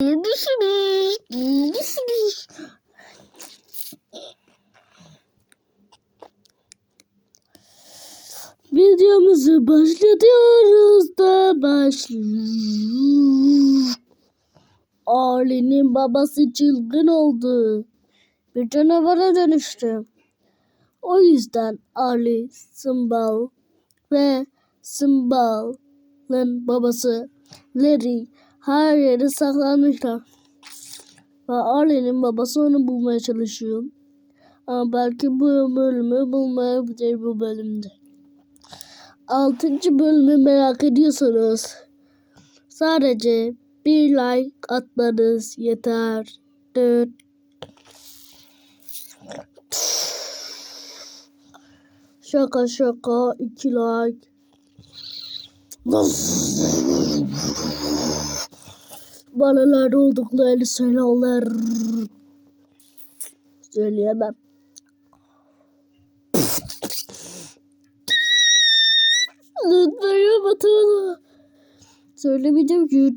Neredesiniz? Neredesiniz? Videomuzu başlatıyoruz da başlıyor. Ali'nin babası çılgın oldu. Bir canavara dönüştü. O yüzden Ali, Sımbal ve Sımbal'ın babası Larry her yere saklanmışlar. Ve Ali'nin babası onu bulmaya çalışıyor. Ama belki bu bölümü bulmayabilir bu bölümde. Altıncı bölümü merak ediyorsanız sadece bir like atmanız yeter. Dıt. Şaka şaka iki like. Nerede olduklarını söylerler. Söyleyemem. Lütfen yapma Söylemeyeceğim ki.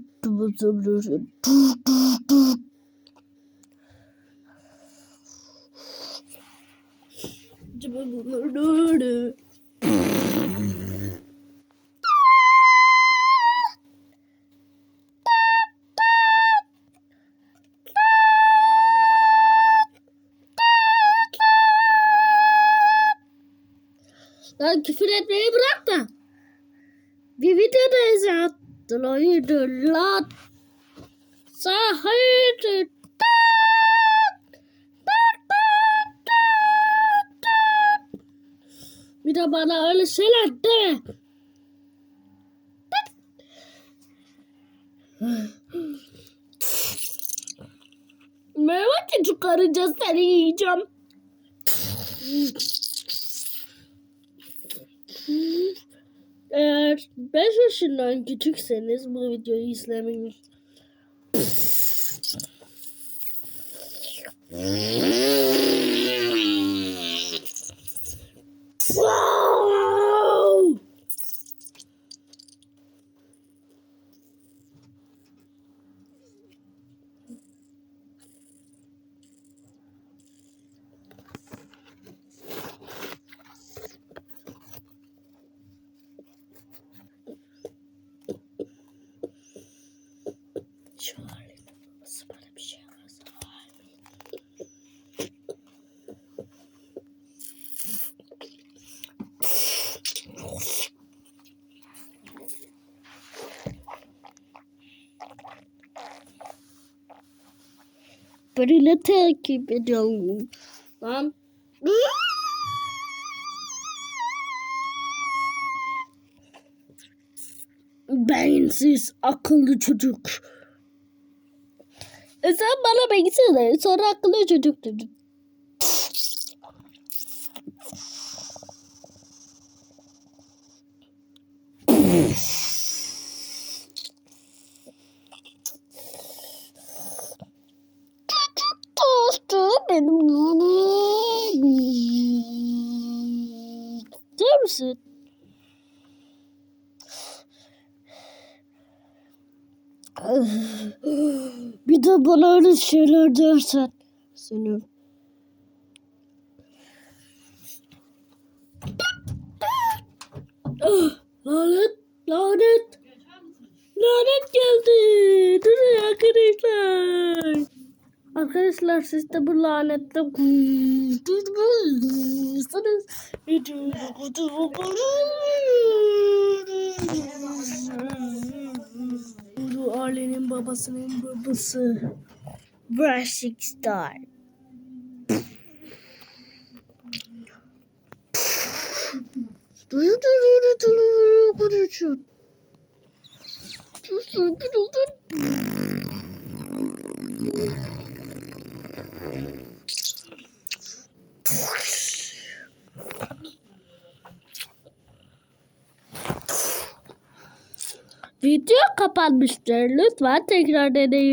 Lan küfür etmeyi bırak da. Bir ya. Hayırdır lan. Hayırdır. Bir de bana öyle şeyler deme. Merhaba çocuk karınca seni yiyeceğim. 5 yaşından küçükseniz bu videoyu izlemeyin. Wow! Charlie'nin babası bana bir şey yaparsa Beni takip ediyorum. Lan. Beyinsiz akıllı çocuk. E sen bana baksana. Sonra akıllı çocuk dedin. Tostu benim. Değil misin? Bir de bana öyle şeyler dersen seni. Ah, Arkadaşlar siz de bu lanette kurtulmuşsunuz. Bu ailenin babasının babası. Brushing Star. Video kapanmıştır. Lütfen tekrar deneyin.